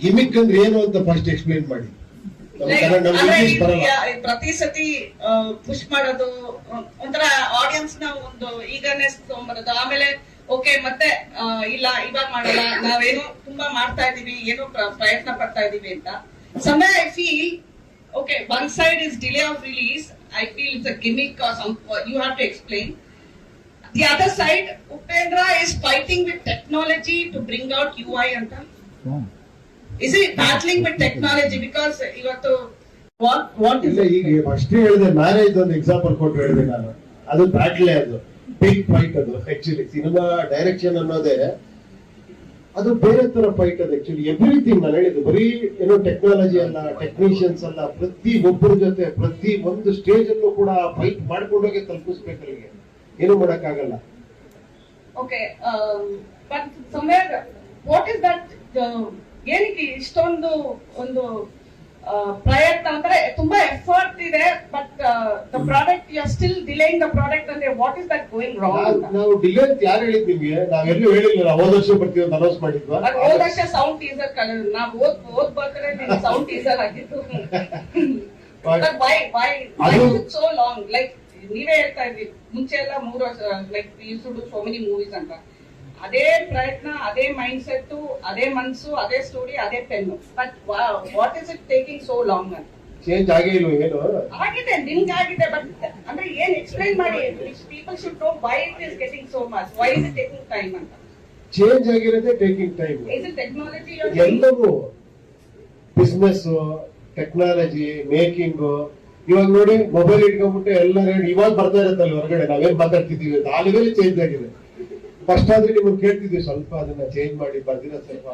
Gimmick ಅಂದ್ರೆ ಏನು ಅಂತ ಫಸ್ಟ್ ಎಕ್ಸ್ಪ್ಲೈನ್ ಮಾಡಿ. ಪ್ರತಿ ಸತಿ ಪುಷ್ ಮಾಡೋದು ಒಂಥರ ಆಡಿಯನ್ಸ್ನ ಒಂದು ಈಗರ್ನೆಸ್ ತಗೊಂಡ್ಬರೋದು ಆಮೇಲೆ ಓಕೆ ಮತ್ತೆ ಇಲ್ಲ ಇವಾಗ ಮಾಡಲ್ಲ ನಾವೇನು ತುಂಬಾ ಮಾಡ್ತಾ ಇದೀವಿ ಏನೋ ಪ್ರಯತ್ನ ಪಡ್ತಾ ಇದೀವಿ ಅಂತ. ಸಮಯ I feel okay one side is delay of release I feel it's a gimmick you have to explain the other side Upendra is fighting with technology to bring out U I ಅಂತ. Is it battling with technology because ಇವತ್ತು what what is ಈಗ ಅಷ್ಟೇ ಹೇಳಿದೆ marriage ಒಂದು example ಕೊಟ್ಟು ಹೇಳಿದೆ ನಾನು. ಅದು ಬ್ಯಾಟ್ಲೆ ಅದು. ಬಿಗ್ ಫೈಟ್ ಅದು ಆಕ್ಚುಲಿ ಸಿನಿಮಾ ಡೈರೆಕ್ಷನ್ ಅನ್ನೋದೇ ಅದು ಬೇರೆ ತರ ಫೈಟ್ ಅದು ಆಕ್ಚುಲಿ ಎವ್ರಿಥಿಂಗ್ ನಾನು ಹೇಳಿದ್ದು ಬರೀ ಏನೋ ಟೆಕ್ನಾಲಜಿ ಅಲ್ಲ ಟೆಕ್ನಿಷಿಯನ್ಸ್ ಅಲ್ಲ ಪ್ರತಿ ಒಬ್ಬರ ಜೊತೆ ಪ್ರತಿ ಒಂದು ಸ್ಟೇಜ್ ಅಲ್ಲೂ ಕೂಡ ಫೈಟ್ ಮಾಡ್ಕೊಂಡೋಗಿ ತಲುಪಿಸ್ಬೇಕು ಅಲ್ಲಿಗೆ ಏನು ಮಾಡಕ್ಕಾಗಲ್ಲ. Okay but somewhere what is that ಏನಕ್ಕೆ ಇಷ್ಟೊಂದು ಒಂದು ಪ್ರಯತ್ನ ಅಂದ್ರೆ ತುಂಬಾ ಎಫರ್ಟ್ ಇದೆ but the product you are still delaying the product ಅಂದ್ರೆ what is that going wrong ನಾವು ಡಿಲೇ ಅಂತ ಯಾರು ಹೇಳಿದ್ ನಿಮ್ಗೆ? ನಾವೆಲ್ಲೂ ಹೇಳಿಲ್ಲ ನಾವು ಹೋದ ವರ್ಷ ಬರ್ತೀವಿ ಅಂತ ಅನೌನ್ಸ್ ಮಾಡಿದ್ವಾ? ಹೋದ ವರ್ಷ ಸೌಂಡ್ ಟೀಸರ್ ಕಲರ್ ನಾವು ಓದ್ ಓದ್ಬೇಕಾದ್ರೆ ನಿಮ್ಗೆ ಸೌಂಡ್ ಟೀಸರ್ ಆಗಿತ್ತು why why so long like ನೀವೇ ಹೇಳ್ತಾ ಇದ್ರಿ ಮುಂಚೆ ಎಲ್ಲ ಮೂರು ವರ್ಷ like you to so many movies ಅಂತ. ಅದೇ ಪ್ರಯತ್ನ ಅದೇ ಮೈಂಡ್ ಸೆಟ್ ಅದೇ ಮನ್ಸು ಅದೇ ಸ್ಟೋರಿ ಅದೇ pen but what is it taking so long ಅಂತ ಚೇಂಜ್ ಆಗೇ ಇಲ್ವ ಏನು? ಆಗಿದೆ ನಿಮ್ಗೆ ಆಗಿದೆ ಬಟ್ ಅಂದ್ರೆ ಏನ್ ಎಕ್ಸ್ಪ್ಲೈನ್ ಮಾಡಿ? People should know why it is getting so much why is it taking time ಅಂತ? Change ಆಗಿರೋದೇ taking time is it technology ಎಲ್ಲವೂ ಬಿಸ್ನೆಸ್ ಟೆಕ್ನಾಲಜಿ ಮೇಕಿಂಗ್ ಇವಾಗ ನೋಡಿ ಮೊಬೈಲ್ ಇಟ್ಕೊಂಡ್ಬಿಟ್ಟು ಎಲ್ಲ ಇವಾಗ ಬರ್ತಾ ಇರುತ್ತಲ್ಲ ಹೊರಗಡೆ? ನಾವೇನ್ ಮಾತಾಡ್ತಿದೀವಿ ಅಂತ. ಆ ಲೆವೆಲ್ ಚೇಂಜ್ ಆಗಿದೆ. ಫಸ್ಟ್ ಆದ್ರೆ ನೀವು ಕೇಳ್ತಿದ್ವಿ ಸ್ವಲ್ಪ ಅದನ್ನ ಚೇಂಜ್ ಮಾಡಿ, ಬರ್ದಿರ ಸ್ವಲ್ಪ.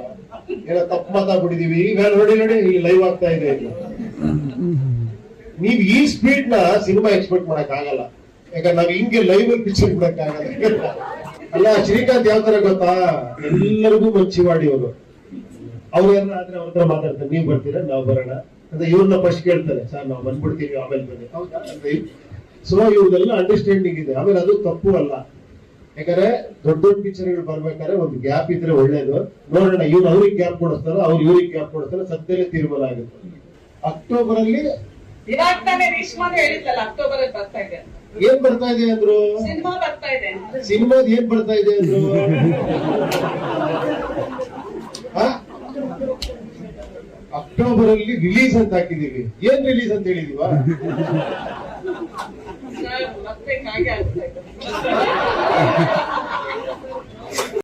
ಏನೋ ತಪ್ಪು ಮಾತಾಡ್ಬಿಟ್ಟಿದೀವಿ. ಈಗ ನೋಡಿ ನೋಡಿ ಇಲ್ಲಿ ಲೈವ್ ಆಗ್ತಾ ಇದೆ ನೀವ್ ಈ ಸ್ಪೀಡ್ನ ಸಿನಿಮಾ ಎಕ್ಸ್ಪೆಕ್ಟ್ ಮಾಡಕ್ ಆಗಲ್ಲ. ಯಾಕಂದ್ರೆ ನಾವ್ ಹಿಂಗೆ ಲೈವ್ ಅಲ್ಲಿ ಪಿಕ್ಚರ್ ಬಿಡಕ್ ಆಗಲ್ಲ. ಅಲ್ಲ, ಶ್ರೀಕಾಂತ್ ಯಾವ ತರ ಗೊತ್ತಾ? ಎಲ್ಲರಿಗೂ ಮಂಚಿವಾಡಿ ಅವರು. ಅವ್ರು ಏನಾರ ಆದ್ರೆ ಅವ್ರ ಹತ್ರ ಮಾತಾಡ್ತಾರೆ. ನೀವ್ ಬರ್ತೀರಾ? ನಾವ್ ಬರೋಣ. ಅಂತ ಇವ್ರನ್ನ ಫಸ್ಟ್ ಕೇಳ್ತಾರೆ. ಸರ್, ನಾವ್ ಬಂದ್ಬಿಡ್ತೀವಿ, ಆಮೇಲೆ ಬನ್ನಿ. ಹೌದಾ? ಸೊ ಇವ್ರದೆಲ್ಲ ಅಂಡರ್ಸ್ಟ್ಯಾಂಡಿಂಗ್ ಇದೆ. ಆಮೇಲೆ ಅದು ತಪ್ಪು ಅಲ್ಲ. ಯಾಕಂದ್ರೆ ದೊಡ್ಡ ದೊಡ್ಡ ಪಿಕ್ಚರ್ಗಳು ಬರ್ಬೇಕಾದ್ರೆ ಒಂದು ಗ್ಯಾಪ್ ಇದ್ರೆ ಒಳ್ಳೇದು. ನೋಡೋಣ ಇವ್ರು ಅವ್ರಿಗೆ ಗ್ಯಾಪ್ ಕೊಡಿಸ್ತಾರ ಅವ್ರು ಇವ್ರಿಗೆ ಗ್ಯಾಪ್ ಕೊಡಿಸ್ತಾರ ಸದ್ಯದಲ್ಲೇ ತೀರ್ಮಾನ ಆಗುತ್ತೆ. ಅಕ್ಟೋಬರ್ ಅಲ್ಲಿ ಇವಾಗ ತಾನೇ ರೇಷ್ಮಾನು ಹೇಳಿದ್ಲಲ್ಲ ಅಕ್ಟೋಬರ್ ಅಲ್ಲಿ ಬರ್ತಾ ಇದೆ ಅಂತ. ಏನ್ ಬರ್ತಾ ಇದೆ ಅಂದ್ರು? ಸಿನಿಮಾ ಬರ್ತಾ ಇದೆ ಸಿನಿಮಾದ ಏನ್ ಬರ್ತಾ ಇದೆ ಅಂದ್ರು? ಅಕ್ಟೋಬರ್ ಅಲ್ಲಿ ರಿಲೀಸ್ ಅಂತ ಹಾಕಿದೀವಿ ಏನ್ ರಿಲೀಸ್ ಅಂತ ಹೇಳಿದೀವಾ? i don't